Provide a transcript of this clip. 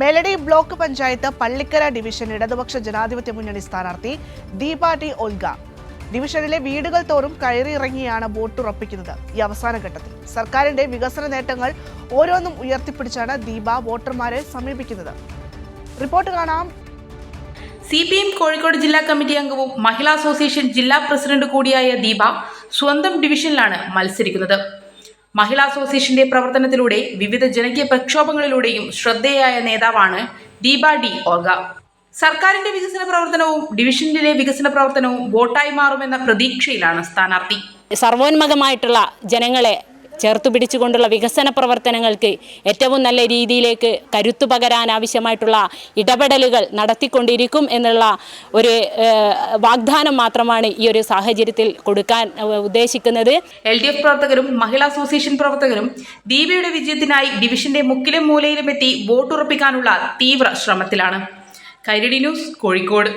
Meladi block panchayat Pallikkara division ഇടതുപക്ഷ ജനാധിപത്യ മുന്നണി സ്ഥാനാർത്ഥി ദീപ ടി ഒൽഗ. ഡിവിഷനിലെ വീടുകൾ തോറും കയറിയിറങ്ങിയാണ് വോട്ടുറപ്പിക്കുന്നത്. ഈ അവസാന ഘട്ടത്തിൽ സർക്കാരിന്റെ വികസന നേട്ടങ്ങൾ ഓരോന്നും ഉയർത്തിപ്പിടിച്ചാണ് ദീപ വോട്ടർമാരെ സമീപിക്കുന്നത്. റിപ്പോർട്ട് കാണാം. സി പി എം കോഴിക്കോട് ജില്ലാ കമ്മിറ്റി അംഗവും മഹിളാ അസോസിയേഷൻ ജില്ലാ പ്രസിഡന്റ് കൂടിയായ ദീപ സ്വന്തം ഡിവിഷനിലാണ് മത്സരിക്കുന്നത്. മഹിളാ അസോസിയേഷന്റെ പ്രവർത്തനത്തിലൂടെ വിവിധ ജനകീയ പ്രക്ഷോഭങ്ങളിലൂടെയും ശ്രദ്ധേയായ നേതാവാണ് ദീപ ഡി ഓർഗ. സർക്കാരിന്റെ വികസന പ്രവർത്തനവും ഡിവിഷനിലെ വികസന പ്രവർത്തനവും വോട്ടായി മാറുമെന്ന പ്രതീക്ഷയിലാണ് സ്ഥാനാർത്ഥി. സർവോന്മുഖമായിട്ടുള്ള ജനങ്ങളെ ചേർത്തു പിടിച്ചുകൊണ്ടുള്ള വികസന പ്രവർത്തനങ്ങൾക്ക് ഏറ്റവും നല്ല രീതിയിലേക്ക് കരുത്തു പകരാൻ ആവശ്യമായിട്ടുള്ള ഇടപെടലുകൾ നടത്തിക്കൊണ്ടിരിക്കും എന്നുള്ള ഒരു വാഗ്ദാനം മാത്രമാണ് ഈ ഒരു സാഹചര്യത്തിൽ കൊടുക്കാൻ ഉദ്ദേശിക്കുന്നത്. എൽ ഡി എഫ് പ്രവർത്തകരും മഹിളാ അസോസിയേഷൻ പ്രവർത്തകരും ദീപയുടെ വിജയത്തിനായി ഡിവിഷന്റെ മുക്കിലും മൂലയിലും എത്തി വോട്ടുറപ്പിക്കാനുള്ള തീവ്ര ശ്രമത്തിലാണ്. കൈരടി ന്യൂസ് കോഴിക്കോട്.